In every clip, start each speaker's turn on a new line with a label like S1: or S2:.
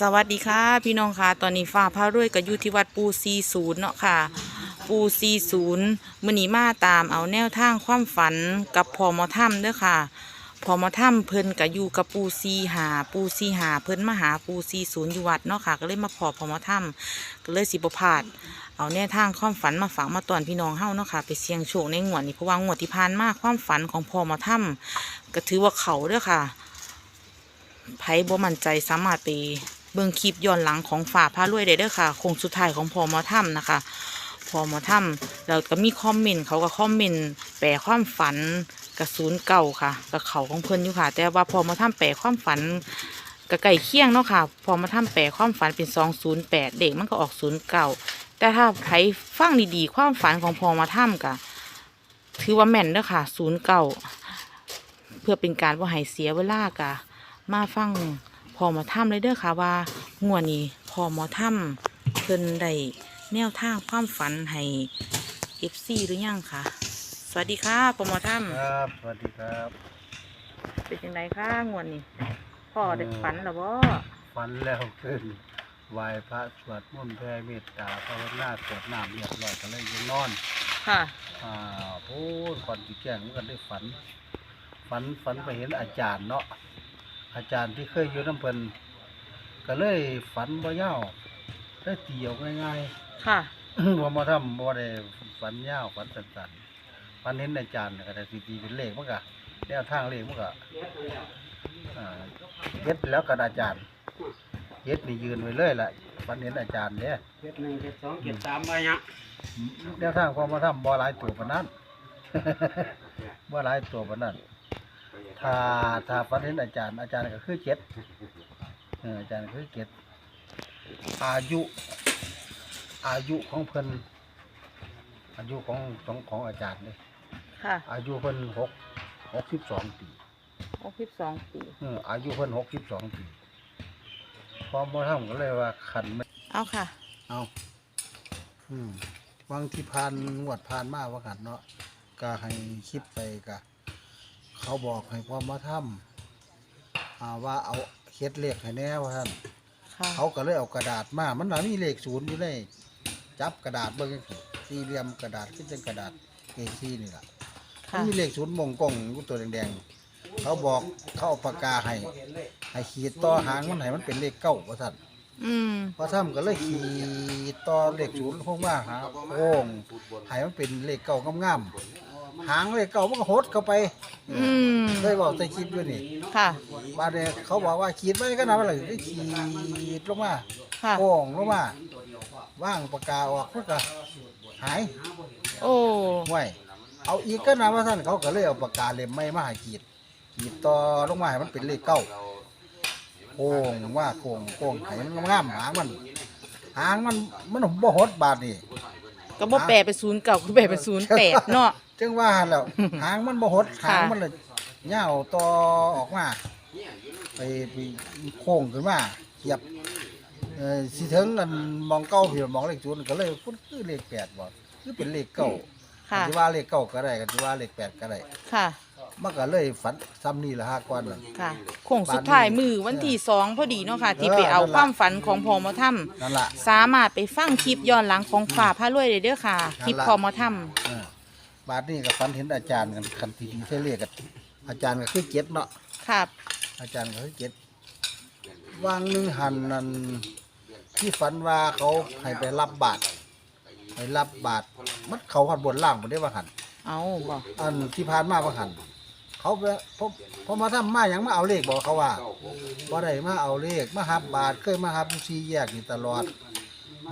S1: สวัสดีค่ะ พี่น้องค่ะ ตอนนี้ฟ้าพารวยก็อยู่ที่วัดปูซีศูนย์เนาะค่ะ ปูซีศูนย์มือนีมาตามเอาแนวทางความฝันกับพอมอถ้ำเด้อค่ะพอมอถ้ำเพิ่นก็อยู่กับปูซีหาปูซีหาเพิ่นมาหาปูซีศูนย์อยู่วัดเนาะค่ะ ก็เลยมาพอพอมอถ้ำก็เลยสิบพลาด เอาแนวทางความฝันมาฝากมาตอนพี่น้องเฮ้าเนาะค่ะ ไปเสี่ยงโชคในงวดนี้เพราะว่างวดที่ผ่านมาความฝันของพอมอถ้ำก็ถือว่าเขาเด้อค่ะ ไผบ่มั่นใจสามารถไปเบิ่งคลิปย้อนหลังของฝ่าพารวยได้เด้อค่ะโคงสุดท้ายของพอมอถ้ำนะคะพอมอถ้ำแล้วก็มีคอมเมนต์เขาก็คอมเมนต์แปลความฝันกระศูนเก่าค่ะกับเขาของเพิ่อนอยู่ค่ะ แต่ว่าพอมอถ้ำแปลความฝันก็ไก่เคียงเนาะค่ะ พอมาถ้ำแปลความฝันเป็นสองศูนย์แปดเด็กมันก็ออกศูนย์เก่าแต่ถ้าใครฟังดีๆ ความฝันของพอมาถ้ำก็ถือว่าแม่นเด้อค่ะศูนย์เก่าเพื่อเป็นการว่าให้เสียเวลากะ มาฟังพอหมอถ้ำเลยเด้อค่ะว่างวดนี้พอหมอถ้ำเพิ่นได้แนวทางความฝันให้เอฟซีหรือยังค่ะ สวัสดีค่ะพอหมอถ้
S2: ครับ สวัสดีครับำ
S1: เป็นยังไงคะงวดนี้พ่อได้ฝันหรือบ่
S2: ฟันแล้วขึ้นไหว้พระสวดมนต์แผ่เมตตาภาวนาสวดน้ำเรียบร้อยก็เลยยังนอน
S1: ค่ะ
S2: อ่าพูดก่อนที่แจ้งมันก็ได้ฝัน ฝันฝันไปเห็นอาจารย์เนาะ อาจารย์ที่เคยอยู่น้ำเพิ่นก็เลยฝันบ่ยาวได้เตียวง่าย
S1: ค่ะ
S2: ๆ ว่ามาทำบ่ได้ฝันยาวฝันสั้นๆฝันเห็นอาจารย์ก็ได้สิตีเป็นเลขมันก็แนวทางเลขมันก็อ่าเฮ็ดแล้วกับอาจารย์เฮ็ดนี่ยืนไว้เลยล่ะฝันเห็นอาจารย์เนี่ย
S3: เจ็ดหนึ่งเจ็ดสองเจ็ดสามไปยัง
S2: แนวทางความมาทำบ่หลายตัวปานนั้น บ่หลายตัวปานนั้น ถ้าถ้าฝันเห็นอาจารย์อาจารย์ก็คือเจ็ดเอออาจารย์ก็คือเจ็ดอายุ อายุของเพิ่นอายุของของของอาจารย์นี่
S1: ค่ะ
S2: อายุเพิ่นหกหกสิบสองปี
S1: หกสิบสองปี
S2: เอออายุเพิ่นหกสิบสองปีพอมาทำก็เลยว่าขันไม่
S1: เอาค่ะ
S2: เอาอืมบางที่ผ่านงวดผ่านมาว่าขันเนาะก็ให้คิดไปกะ เขาบอกให้พอมาทำอ่าว่าเอาเฮ็ดเลขให้แน่ว่าท่าน
S1: ค่ะ
S2: เขาก็เลยเอากระดาษมา มันน่ะมีเลขศูนย์อยู่ในจับกระดาษเบิ่งจังซี่สี่เหลี่ยมกระดาษคือจังกระดาษ A4 นี่ล่ะมั
S1: ค่ะ
S2: นมีเลขศูนย์มงกงอยู่ตัวแดงๆ เขาบอกเขาเอาปากกาให้ให้ขีดต่อหางมันให้มันเป็นเลขเก้าว่าท่าน
S1: อืม
S2: พอทำก็เลยขีดต่อเลขศูนย์ลงมาหาโค้งให้มันเป็นเลขเก้างามๆ หางเลขเก้ามันก็หดเข้าไป
S1: อืม
S2: เลยบอกใส่คลิปด้วยนี่
S1: ค่ะ
S2: บาดเนี่ยเขาบอกว่าขีดไว้ก็นำอะไรได้ขีดลงมา
S1: ค่ะ
S2: โค้งลงมาว่างปากกาออกมันก็หาย
S1: โอ้
S2: ไว้เอาอีกก็นะว่าท่านเขาก็เลยเอาปากกาเล่มไม่มาให้ขีดขีดต่อลงมาให้มันเป็นเลขเก้าโค้งว่าโค้งโค้งให้มันงามหางมัน หางมันมันบ่หดบาดนี่
S1: ก็บ่แปลเป็นศูนย์เก่าคือแปลเป็นศูนย์แปดเนาะ
S2: จึงว่าหั่นแล้ว หางมันบ่หด
S1: ค่ะ
S2: หางมันเลยเหี่ยวต่อออกมาไปไปโค้งขึ้นมาเทียบเอ่อสิถึงอันมองเก้าพี่มองเลขศูนย์ก็เลยพุ่นคือเลขแปดบ่คือเป็นเลขเก้า
S1: ค่ะ
S2: สิว่าเลขเก้าก็ได้ก็สิว่าเลขแปดก็ได้
S1: ค่ะ
S2: มันก็เลยฝันซ้ำนี่ละห้าก้อนนั่น
S1: ค่ะโค้งสุดท้ายมือวันที่สองพอดีเนาะค่ะ ที่ไปเอา
S2: เออนั่นล่ะ
S1: ความฝันของพอหมอถ้ำ
S2: นั่นล่ะ
S1: สามารถไปฟังคลิปย้อนหลังของฝ่าพระรวยได้เด้อค่ะ คลิปพอหมอถ้
S2: เออ บาดนี้ก็ฝันเห็นอาจารย์กันคันทีดีเท่เลขกันอาจารย์ก็คือเจ็ดเนาะำ
S1: ครับ
S2: อาจารย์ก็คือเจ็ดวางหนึ่งหันนั่นที่ฝันว่าเขาให้ไปรับบาตรไปรับบาตรมันเขาขันบนล่างบ่ได้ว่าหัน
S1: เอาบอก
S2: อันที่ผ่านมาว่าหันเขาไปพอพอมาทำมาอย่างมาเอาเลขบอกเขาว่าบ่ได้มาเอาเลขมาหับบาทเคยมาหับซีแยกนี่ตลอด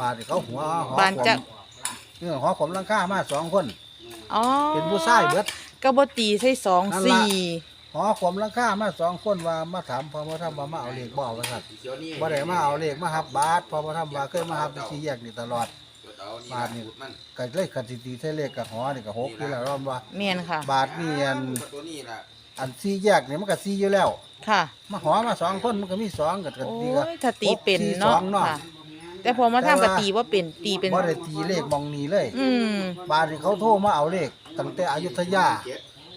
S2: บาทนี่เขาหัวหอบา
S1: นจะ
S2: ผมเออหอผมลังค่ามาสองคน
S1: อ๋อ
S2: เป็นผู้ชายเบิด
S1: กบตีใช่สอง
S2: นั่นล่ะ
S1: สี่
S2: หอผมลังค่ามาสองคนว่ามาถามพอมาทำว่ามาเอาเลขบ่ว่าซั่นบ่ได้มาเอาเลขมาหับบาทพอมาทำว่าเคยมาหับซีแยกนี่ตลอดบาทนี่ก็เลยคันสิตีใช้เลขกับหอนี่ก็หกที่แล้วรอบว่า
S1: เมียนค่ะ
S2: บาทนี่อันอันซีแยกนี่มันก็ซีอยู่แล้ว
S1: ค่ะ
S2: มาหอมาสองคนมันก็มีสองกับกัน
S1: โอ้
S2: ตีก็
S1: ยถ้าตีเป็น
S2: หกสี่ส
S1: เนาะ
S2: องเนาะ
S1: ค่ะ แต่พอมา
S2: แต่
S1: ทำกับ
S2: ว่า
S1: ตีว่าเป็นตีเป็น
S2: บ่ได้ตีเลขมองนี้เลย
S1: อืม
S2: บาทนี่เขาโทรมาเอาเลขตั้งแต่อยุธยา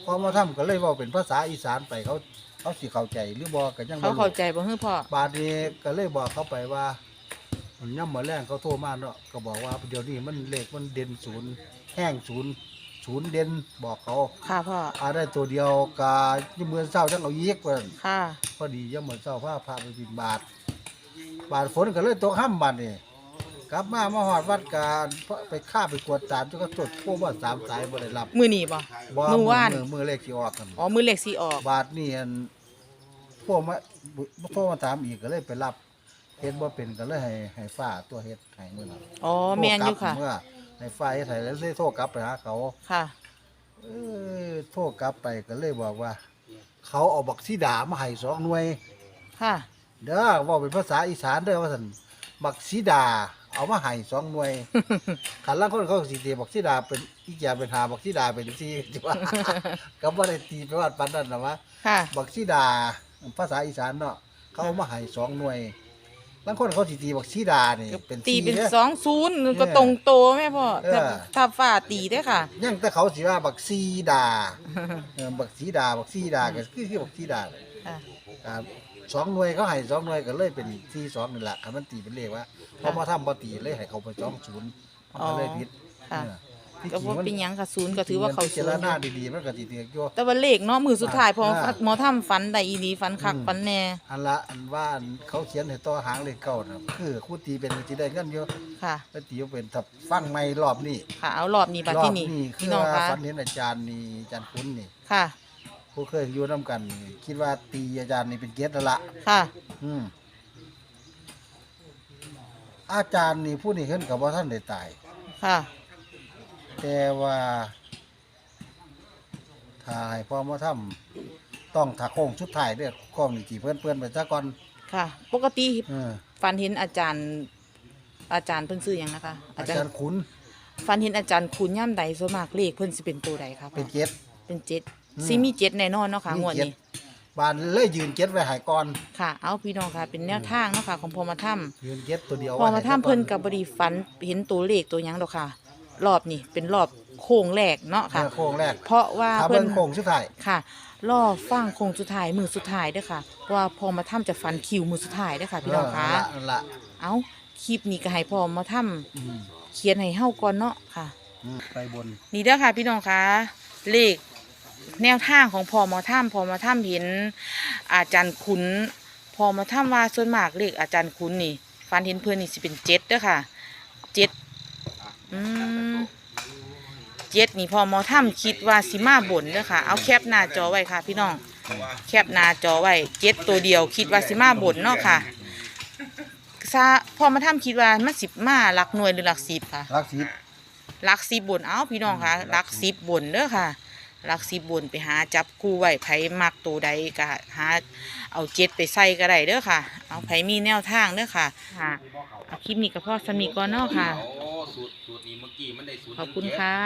S2: พอมาทำก็เลยเว่าเป็นภาษาอีสานไปเขาเขาสิเข้าใจหรือบ่ก็ยังบ่
S1: เขา
S2: รู้
S1: เข้าใจบ่ฮือพ่อบา
S2: ดนี้ก็เลยบอกเขาไปว่ามันย่ำมาแรงเขาโทรมาเนาะก็บอกว่าเดี๋ยวนี้มันเลขมันเด่นศูนย์แห้งศูนย์ศูนย์เด่นบอกเขา
S1: ค่ะพ่อ
S2: อาได้ตัวเดียวกาย่ำมือเศร้าจังเอายีกว่า
S1: ค่ะ
S2: พอดีย่ำมือเศร้าพาพาไปบินบาท บาทฝนก็เลยตกห้ำบาทนี่กลับมามาหอดวัดการไปฆ่าไปกวดสารจนก็จดพวกว่าสามสายบ่ได้รับ
S1: มื้อนี้บ่
S2: บ่
S1: มื้อวาน
S2: มือมือเลขที่ออกกัน
S1: อ๋อมื้อเลขสิออก
S2: บาทนี่อันพวกมาพวกมาถามอีกก็เลยไปรับเฮ็ดบ่เป็นก็เลยให้ให้ฟ้าตัวเฮ็ดให้มื้อนั้น
S1: อ๋อแม่นอยู่ค่ะ
S2: โทรกลับเมื่อให้ฟ้าเฮ็ดให้แล้วเลยโทรกลับไปหาเขา
S1: ค่ะ
S2: เออโทรกลับไปก็เลยบอกว่า เขาเอาบักสีดามาให้สองหน่วย
S1: ค่ะ
S2: เด้อเว้าเป็นภาษาอีสานเด้อว่าซั่นบักสีดา เอามาให้สองหน่วยคันลางคนเขาก็สิตีบักสีดาเป็นอีกอย่างเป็นหาบักสีดาเป็นสี่จิว่า ก็บ่ได้ตีไปว่าปานนั้นนะวะ
S1: ค่ะ
S2: บักสีดาภาษาอีสานเนาะเขาเอามาให้สองหน่วยบางคนเขาสิตีบักสีดานี่เป็น
S1: ตีเป็น
S2: ด้
S1: สองศูนย์ก็ตรงโตแม่พ่อ
S2: เออ
S1: ถ้าถ้าฟ้าตีได้อค่ะ
S2: ยังแต่เขาสิว่าบักสีดาเออบักสีดาบักสีดาก็คือคือบักสีดา
S1: ค่ะ
S2: ครับ สองหน่วยเขาให้สองหน่วยก็เลยเป็นที่สองนี่แหละคันมันตีเป็นเลขว่าพอมาทำบ่ตีเลยให้เขาไปสองศูนย์มันก็เลยผิด
S1: ค่ะ
S2: เออที่
S1: ก็
S2: จริง
S1: บ่
S2: มัน
S1: เป็นหยังค่ะศูนย์ก็ถือว่าเขา
S2: พิ
S1: ศู
S2: จาร
S1: นย์
S2: ณาดีๆมันก็สิถืออยู่
S1: แต่ว่าเลขเนาะมือสุดท้ายพอ
S2: อ่า
S1: หมอทำฝันได้อีหลีฝันคัก
S2: อืม
S1: ฝันแน่
S2: อันละอันว่าอันเขาเขียนให้ต่อหางเลขเก้าน่ะคือครูตีเป็นสิได้เงินอยู่
S1: ค่ะ
S2: แล้วตีเป็นถ้าฟังใหม่รอบนี้
S1: ค่ะเอารอบนี้บัด
S2: รอ
S1: ที่
S2: บ
S1: นี่
S2: นี้คื
S1: พี่
S2: อ
S1: น้อง
S2: ว่า
S1: คะ
S2: ฝันเห็นอาจารย์นี่อาจารย์คุณนี่
S1: ค่ะ
S2: ผู้เคยอยู่นํกันนี่คิดว่าตีอาจารย์นี่เป็นเกียรติแล้วละ
S1: ค่ะ
S2: อืมอาจารย์นี่ผู้นี้เห็นกับว่าท่านได้ตาย
S1: ค่ะ
S2: แต่ว่าถ้าให้พ่อมาทำต้องถักโค้งชุดถ่ายเด้อข้องนี่กี่เพื่อนเพื่อนๆไปซะก่อน
S1: ค่ะ ปกติ
S2: เออ
S1: ฝันเห็นอาจารย์ อาจารย์เพิ่นซื้อหยังนะคะ
S2: อาจารย์ขุน
S1: ฝันเห็นอาจารย์คุณย่ำใดส่วนมากเลขเพิ่นสิเป็นตัวใดครับ
S2: เป็นเจ็ด
S1: เป็นเจ็ด
S2: อืม
S1: สิมีเจ็ดแน่นอนเนาะค่ะ
S2: มี
S1: งวด
S2: เจ็ด
S1: นี้
S2: บานเลยยืนเจ็ดไว้ใหายก่อน
S1: ค่ะ เอาพี่น้องค่ะ เป็นแนวทางเนาะค่ะของพอมาถ้
S2: ยืนเจ็ดตัวเดียวำ
S1: พอมา
S2: ไว้ให้
S1: ถ้ำเพิ่น
S2: ซะ
S1: กับบริฝันเห็นตัวเลขตัวหยังดอกค่ะ รอบนี้เป็นรอบโค้งแรกเนาะ
S2: เอ
S1: ค่ะ
S2: อโค้งแรก
S1: เพราะว่า
S2: ถ้า
S1: เพิ่
S2: เบิ่
S1: น
S2: งโค้งชุดถ่าย
S1: ค่ะรอฟังโค้งสุดท้ายมือสุดท้ายเด้อค่ะเพราะว่าพอมาถ้ำจะฟันคิวมือสุดท้ายเด้อค่ะ พี่น้องคะ
S2: เนั่นละ
S1: เอาคลิปนี้ก็ให้พอมาถ้
S2: อืมำ
S1: เขียนให้เฮาก่อนเนาะค่ะ
S2: อืมไปบน
S1: นี่เด้อค่ะพี่น้องคะเลข แนวทางของพอมาถ้ำพอมาถ้ำเห็นอาจารย์ขุนพอมาถ้ำว่าส่วนมากเลขอาจารย์ขุนนี่ฟันเห็นเพื่อนนี่สิเป็นเจ็ดเด้อค่ะเจ็ดอืมเจ็ดนี่พอมาถ้ำคิดว่าสิมาบนเด้อค่ะ เอาแคปหน้าจอไว้ค่ะ พี่น้องแคปหน้าจอไว้เจ็ดตัวเดียวคิดว่าสิมาบนเนาะค่ะซาพอมาถ้ำคิดว่ามันสิมาหลักหน่วยหรือหลักสิบค่ะ
S2: รักสิบ
S1: ลักสิบบนเอาพี่น้องค่ะลักสิบบนเด้อค่ะ ลักสิบบนไปหาจับคู่ไว้ไผมักตัวใดก็หาเอาเจ็ดไปใส่ก็ได้เด้อค่ะ เอาไผมีแนวทางเด้อค่ะค่ะเอาคลิปนี้ก็พอสมีก่อนเนาะค่ะ
S4: โอ้สูตรสูตรนี้เมื่อกี้มันได้สูตร
S1: ขอบคุณ
S4: หนึ่งเจ็ด
S1: ค่ะ